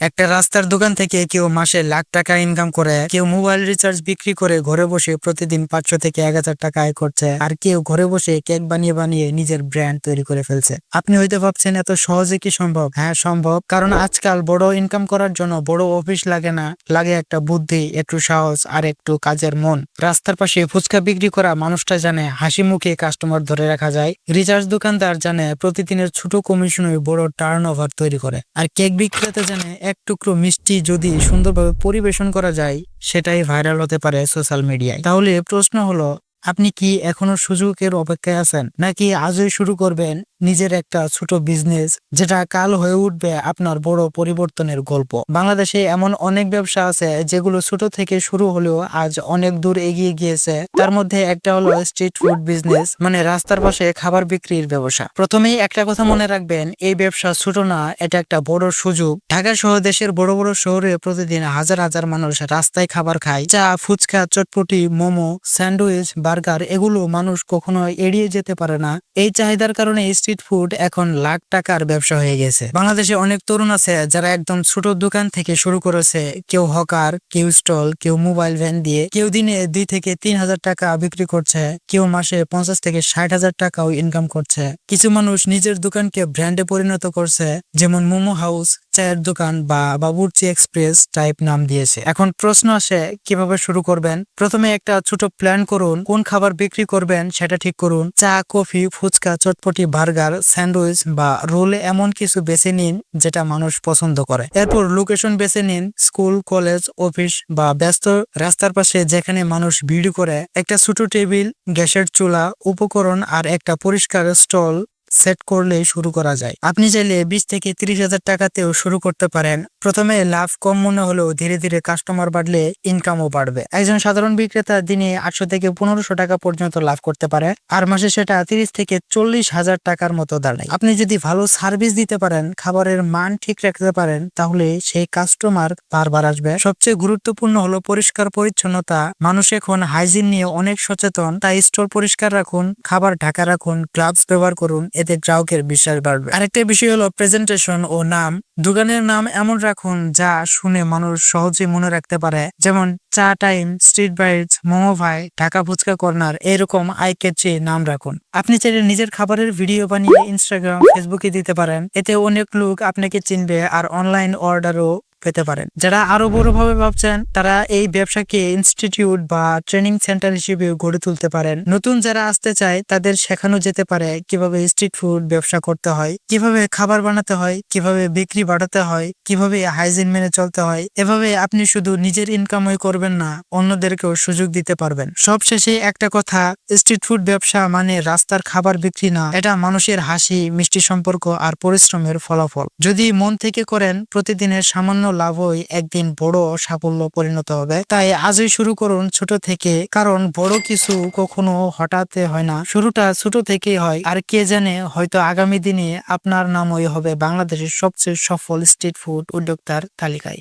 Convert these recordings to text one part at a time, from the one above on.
একটা রাস্তার দোকান থেকে কেউ মাসে লাখ টাকা ইনকাম করে, কেউ মোবাইল রিচার্জ বিক্রি করে ঘরে বসে প্রতিদিন পাঁচশো থেকে এক হাজার টাকা আয় করছে, আর কেউ ঘরে বসে কেক বানিয়ে বানিয়ে নিজের ব্র্যান্ড তৈরি করে ফেলছে। আপনি হয়তো ভাবছেন, এত সহজে কি সম্ভব? হ্যাঁ সম্ভব, কারণ আজকাল বড় ইনকাম করার জন্য বড় অফিস লাগে না, লাগে একটা বুদ্ধি, একটু সাহস, আর একটু কাজের মন। রাস্তার পাশে ফুচকা বিক্রি করা মানুষটা জানে, হাসি মুখে কাস্টমার ধরে রাখা যায়। রিচার্জ দোকানদার জানে, প্রতিদিনের ছোট কমিশনে বড় টার্ন ওভার তৈরি করে। আর কেক বিক্রেতা জানে এক টুকরো মিষ্টি যদি সুন্দরভাবে পরিবেশন করা যায়, সেটাই ভাইরাল হতে পারে সোশ্যাল মিডিয়ায় তাহলে প্রশ্ন হলো আপনি কি এখনও সুযোগের অপেক্ষায় আছেন? নাকি আজই শুরু করবেন নিজের একটা ছোট বিজনেস যেটা কাল হয়ে উঠবে আপনার বড় পরিবর্তনের গল্প? বাংলাদেশে এমন অনেক ব্যবসা আছে যেগুলো ছোট থেকে শুরু হলেও আজ অনেক দূর এগিয়ে গিয়েছে। তার মধ্যে একটা হলো স্ট্রিট ফুড বিজনেস মানে রাস্তার পাশে খাবার বিক্রির ব্যবসা। প্রথমেই একটা কথা মনে রাখবেন, এই ব্যবসা ছোট না, এটা একটা বড় সুযোগ। ঢাকা সহ দেশের বড় বড় শহরে প্রতিদিন হাজার হাজার মানুষ রাস্তায় খাবার খায়। চা, ফুচকা, চটপটি, মোমো, স্যান্ডউইচ বার্গার এগুলো মানুষ কখনো এড়িয়ে যেতে পারে না। এই চাহিদার কারণে স্ট্রিট ফুড এখন লাখ টাকার ব্যবসা হয়ে গেছে। বাংলাদেশে অনেক তরুণ আছে যারা একদম ছোট দোকান থেকে শুরু করেছে। কেউ হকার, কেউ স্টল, কেউ মোবাইল ভ্যান দিয়ে কেউ দিনে দুই থেকে তিন হাজার টাকা বিক্রি করছে। কেউ মাসে পঞ্চাশ থেকে ষাট হাজার টাকাও ইনকাম করছে। কিছু মানুষ নিজের দোকানকে ব্র্যান্ডে পরিণত করছে, যেমন মোমো হাউস চায়ের দোকান বা বাবুর্চি এক্সপ্রেস টাইপ নাম দিয়েছে। এখন প্রশ্ন আসে, কীভাবে শুরু করবেন? প্রথমে একটা ছোট প্ল্যান করুন, কোন খাবার বিক্রি করবেন সেটা ঠিক করুন। চা, coffee, fuchka, chotpoti, burger, sandwich বা রোল এমন কিছু বেছে নিন যেটা মানুষ পছন্দ করে। এরপর লোকেশন বেছে নিন, স্কুল, কলেজ অফিস বা ব্যস্ত রাস্তার পাশে যেখানে মানুষ ভিড় করে। একটা ছোট টেবিল, গ্যাসের চুলা, উপকরণ আর একটা পরিষ্কার স্টল সেট করলেই শুরু করা যায়। আপনি চাইলে বিশ থেকে তিরিশ হাজার টাকাতেও শুরু করতে পারেন। প্রথমে লাভ কম মনে হলেও ধীরে ধীরে কাস্টমার বাড়লে ইনকামও বাড়বে। একজন সাধারণ বিক্রেতা দিনে আটশো থেকে পনেরোশো টাকা পর্যন্ত লাভ করতে পারে, আর মাসে সেটা তিরিশ থেকে চল্লিশ হাজার টাকার মতো দাঁড়ায়। আপনি যদি ভালো সার্ভিস দিতে পারেন, খাবারের মান ঠিক রাখতে পারেন, তাহলে সেই কাস্টমার বারবার আসবে। সবচেয়ে গুরুত্বপূর্ণ হলো পরিষ্কার পরিচ্ছন্নতা। মানুষ এখন হাইজিন নিয়ে অনেক সচেতন, তাই স্টোর পরিষ্কার রাখুন, খাবার ঢাকা রাখুন গ্লাভস ব্যবহার করুন এতে গ্রাহকের বিশ্বাস বাড়বে। আরেকটা বিষয় হলো প্রেজেন্টেশন ও নাম। দোকানের নাম এমন রাখুন যা শুনে মানুষ সহজে মনে রাখতে পারে। যেমন, চা time street bites momo Bhai Dhaka fuchka corner, এরকম আই ক্যাচে নাম রাখুন। আপনি চাইলে নিজের খাবারের ভিডিও বানিয়ে ইনস্টাগ্রাম ফেসবুকে দিতে পারেন। এতে অনেক লোক আপনাকে চিনবে আর অনলাইন অর্ডারও পেতে পারেন। যারা আরও বড়ভাবে ভাবছেন, তারা এই ব্যবসাকে ইনস্টিটিউট বা ট্রেনিং সেন্টার হিসেবে গড়ে তুলতে পারেন। নতুন যারা আসতে চায়, তাদের শেখানো যেতে পারে কীভাবে স্ট্রিট ফুড ব্যবসা করতে হয়, কীভাবে খাবার বানাতে হয়, কীভাবে বিক্রি বাড়াতে হয়, কীভাবে হাইজিন মেনে চলতে হয়। এভাবে আপনি শুধু নিজের ইনকামই করবেন না, অন্যদেরকেও সুযোগ দিতে পারবেন। সবশেষে একটা কথা স্ট্রিট ফুড ব্যবসা মানে রাস্তার খাবার বিক্রি না, এটা মানুষের হাসি, মিষ্টি সম্পর্ক আর পরিশ্রমের ফলাফল। যদি মন থেকে করেন, প্রতিদিনের সামান্য লাভই একদিন বড় সাফল্য পরিণত হবে। তাই আজই শুরু করুন ছোট থেকে, কারণ বড় কিছু কখনো হঠাতে হয় না। শুরুটা ছোট থেকেই হয়, আর কে জানে হয়তো আগামী দিনে আপনার নামই হবে বাংলাদেশের সবচেয়ে সফল স্ট্রিট ফুড উদ্যোক্তার তালিকায়।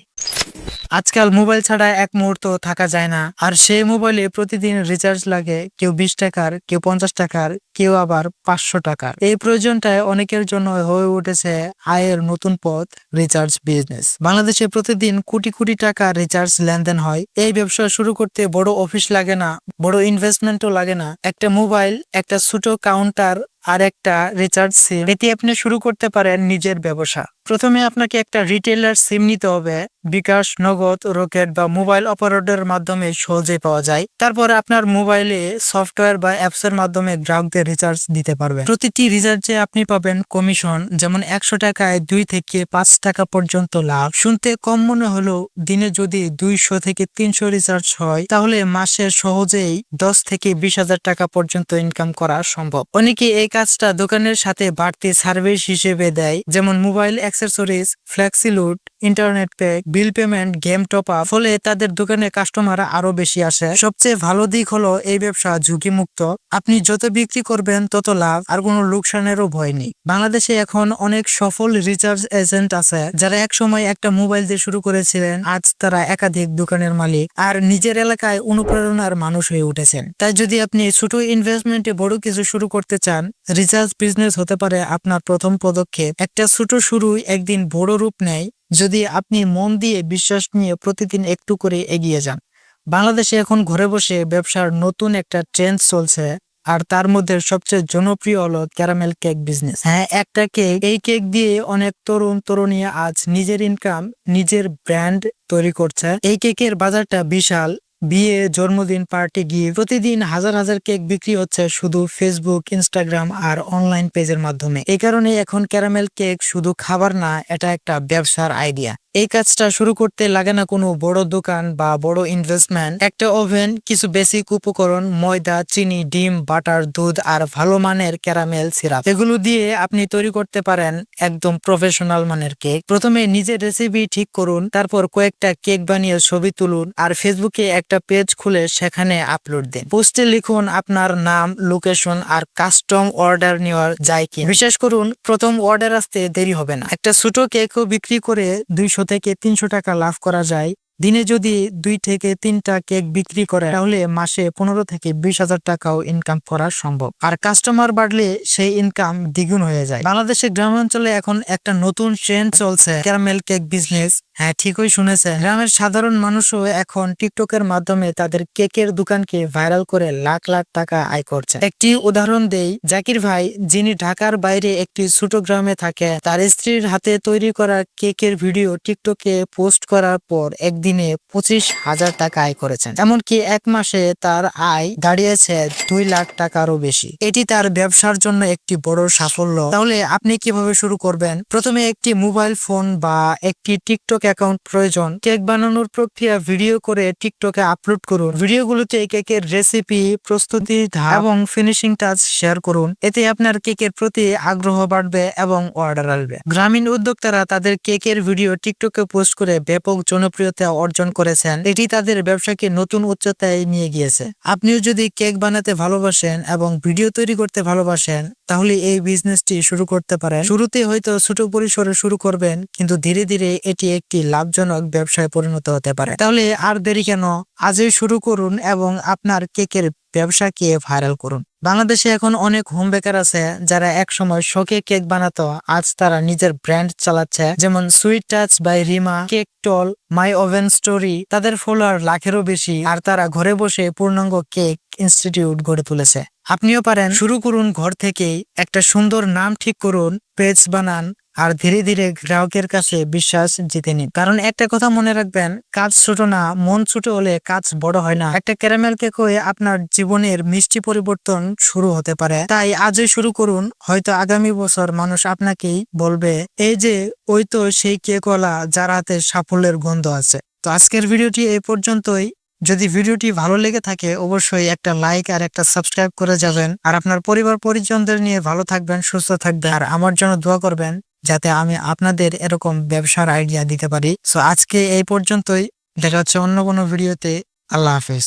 আজকাল মোবাইল ছাড়া এক মুহূর্ত থাকা যায় না। আর সেই মোবাইলে প্রতিদিন রিচার্জ লাগে কেউ বিশ টাকার, কেউ পঞ্চাশ টাকার, কেউ আবার পাঁচশো টাকার। এই প্রয়োজনটায় অনেকের জন্য হয়ে উঠেছে আয়ের নতুন পথ রিচার্জ বিজনেস বাংলাদেশে প্রতিদিন কোটি কোটি টাকা রিচার্জ লেনদেন হয়। এই ব্যবসা শুরু করতে বড় অফিস লাগে না, বড় ইনভেস্টমেন্টও লাগে না। একটা মোবাইল, একটা ছোট কাউন্টার আর একটা রিচার্জ সিম এতে আপনি শুরু করতে পারেন নিজের ব্যবসা। প্রথমে আপনাকে একটা রিটেলার সিম নিতে হবে। বিকাশ, নগদ, রকেট বা মোবাইল অপারেটরের মাধ্যমে সহজে পাওয়া যায়। তারপর আপনার মোবাইলে সফটওয়্যার বা অ্যাপস এর মাধ্যমে গ্রাহকদের রিচার্জ দিতে পারবেন। প্রতিটি রিচার্জে আপনি পাবেন কমিশন যেমন একশো টাকায় দুই থেকে পাঁচ টাকা পর্যন্ত লাভ। শুনতে কম মনে হলেও দিনে যদি দুইশো থেকে তিনশো রিচার্জ হয়, তাহলে মাসে সহজেই দশ থেকে বিশ হাজার টাকা পর্যন্ত ইনকাম করা সম্ভব। অনেকে এই কাজটা দোকানের সাথে বাড়তি সার্ভিস হিসেবে দেয়, যেমন mobile accessories flexiload internet pack, bill payment, game top up, ফলে তাদের দোকানে কাস্টমার আরও বেশি আসে। সবচেয়ে ভালো দিক হলো এই ব্যবসা ঝুঁকিমুক্ত। আপনি যত বিক্রি করবেন, তত লাভ আর কোনো লোকসানেরও ভয় নেই। বাংলাদেশে এখন অনেক সফল রিচার্জ এজেন্ট আছে, যারা এক সময় একটা মোবাইল দিয়ে শুরু করেছিলেন, আজ তারা একাধিক দোকানের মালিক আর নিজের এলাকায় অনুপ্রেরণার মানুষ হয়ে উঠেছেন। তাই যদি আপনি ছোট ইনভেস্টমেন্টে বড় কিছু শুরু করতে চান, রিচার্জ বিজনেস হতে পারে আপনার প্রথম পদক্ষেপ। একটা ছোট শুরু একদিন বড় রূপ নেয় যদি আপনি মন দিয়ে বিশ্বাস নিয়ে প্রতিদিন একটু করে এগিয়ে যান। বাংলাদেশে এখন ঘরে বসে ব্যবসার নতুন একটা ট্রেন্ড চলছে আর তার মধ্যে সবচেয়ে জনপ্রিয় হলো ক্যারামেল কেক বিজনেস হ্যাঁ একটা কেক এই কেক দিয়ে অনেক তরুণ তরুণী আজ নিজের ইনকাম নিজের ব্র্যান্ড তৈরি করছে। এই কেকের বাজারটা বিশাল বিয়ে, জন্মদিন, পার্টি গিয়ে প্রতিদিন হাজার হাজার কেক বিক্রি হচ্ছে শুধু ফেসবুক ইনস্টাগ্রাম আর অনলাইন পেজের মাধ্যমে। এই কারণে এখন ক্যারামেল কেক শুধু খাবার না, এটা একটা ব্যবসার আইডিয়া এই কাজটা শুরু করতে লাগে না কোনো বড় দোকান বা বড় ইনভেস্টমেন্ট একটা ওভেন কিছু বেসিক উপকরণ, ময়দা, চিনি, ডিম, বাটার, দুধ আর ভালো মানের ক্যারামেল সিরাপ এগুলো দিয়ে আপনি তৈরি করতে পারেন একদম প্রফেশনাল মানের কেক প্রথমে নিজের রেসিপি ঠিক করুন, তারপর কয়েকটা কেক বানিয়ে ছবি তুলুন আর ফেসবুকে একটা পেজ খুলে সেখানে আপলোড দিন। পোস্টে লিখুন আপনার নাম লোকেশন আর কাস্টম অর্ডার নেওয়ার যায় কি বিশেষ করুন, প্রথম অর্ডার আসতে দেরি হবে না। একটা ছোট কেকও বিক্রি করে দুইশো থেকে তিনশো টাকা লাভ করা যায়। দিনে যদি দুই থেকে তিনটা কেক বিক্রি করে, তাহলে মাসে পনেরো থেকে বিশ হাজার টাকাও ইনকাম করা সম্ভব। আর কাস্টমার বাড়লে সেই ইনকাম দ্বিগুণ হয়ে যায়। বাংলাদেশের গ্রামাঞ্চলে এখন একটা নতুন ট্রেন্ড চলছে ক্যারামেল কেক বিজনেস হ্যাঁ ঠিকই শুনেছে গ্রামের সাধারণ মানুষও এখন টিকটকের মাধ্যমে তাদের কেকের দোকানকে ভাইরাল করে লাখ লাখ টাকা আয় করছে। একটি উদাহরণ দেই, জাকির ভাই, যিনি ঢাকার বাইরে একটি ছোট গ্রামে থাকে, তার স্ত্রীর হাতে তৈরি করা কেকের ভিডিও টিকটকে পোস্ট করার পর একদিনে পঁচিশ হাজার টাকা আয় করেছেন। এমনকি এক মাসে তার আয় দাঁড়িয়েছে দুই লাখ টাকারও বেশি। এটি তার ব্যবসার জন্য একটি বড় সাফল্য। তাহলে আপনি কীভাবে শুরু করবেন? প্রথমে একটি মোবাইল ফোন বা একটি টিকটক অ্যাকাউন্ট প্রয়োজন, কেক বানানোর প্রক্রিয়া, ভিডিও করে টিকটকে আপলোড করুন, ভিডিওগুলোতে কেকের রেসিপি প্রস্তুতি এবং ফিনিশিং টাচ শেয়ার করুন, এতে আপনার কেকের প্রতি আগ্রহ বাড়বে এবং অর্ডার আসবে। গ্রামীণ উদ্যোক্তারা তাদের কেকের ভিডিও টিকটকে পোস্ট করে ব্যাপক জনপ্রিয়তা অর্জন করেছেন, এটি তাদের ব্যবসাকে নতুন উচ্চতায় নিয়ে গিয়েছে। আপনিও যদি কেক বানাতে ভালোবাসেন এবং ভিডিও তৈরি করতে ভালোবাসেন, তাহলে এই বিজনেসটি শুরু করতে পারেন। শুরুতে হয়তো ছোট পরিসরে শুরু করবেন, কিন্তু ধীরে ধীরে এটি একটি লাভজনক ব্যবসায় পরিণত হতে পারে। তাহলে আর দেরি কেন? আজই শুরু করুন এবং আপনার কেকের ব্যবসাকে ভাইরাল করুন। বাংলাদেশে এখন অনেক হোম বেকার আছে যারা একসময় শখে কেক বানাতো। আজ তারা নিজের ব্র্যান্ড চালাচ্ছে, যেমন sweet touch by Rima cake tall my oven story তাদের ফলোয়ার লাখেরও বেশি, আর তারা ঘরে বসে পূর্ণাঙ্গ কেক ইনস্টিটিউট গড়ে তুলেছে। আপনিও পারেন। শুরু করুন ঘর থেকেই। একটা সুন্দর নাম ঠিক করুন পেজ বানান আর ধীরে ধীরে গ্রাহকের কাছে বিশ্বাস জিতে নিন। কারণ একটা কথা মনে রাখবেন, কাজ ছোট না, মন ছোট হলে কাজ বড় হয় না। একটা ক্যারামেল কেক হয়ে আপনার জীবনের মিষ্টি পরিবর্তন শুরু হতে পারে। তাই আজই শুরু করুন, হয়তো আগামী বছর মানুষ আপনাকেই বলবে, এই যে, ওই তো সেই কেকওয়ালা যার হাতে সাফল্যের গন্ধ আছে। তো আজকের ভিডিওটি এই পর্যন্তই। যদি ভিডিওটি ভালো লেগে থাকে, অবশ্যই একটা লাইক আর একটা সাবস্ক্রাইব করে যাবেন। আর আপনার পরিবার পরিজনদের নিয়ে ভালো থাকবেন, সুস্থ থাকবেন। আর আমার জন্য দোয়া করবেন যাতে আমি আপনাদের এরকম ব্যবসার আইডিয়া দিতে পারি। সো আজকে এই পর্যন্তই। দেখা হচ্ছে অন্য কোনো ভিডিওতে আল্লাহ হাফেজ।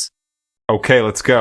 Okay, let's go.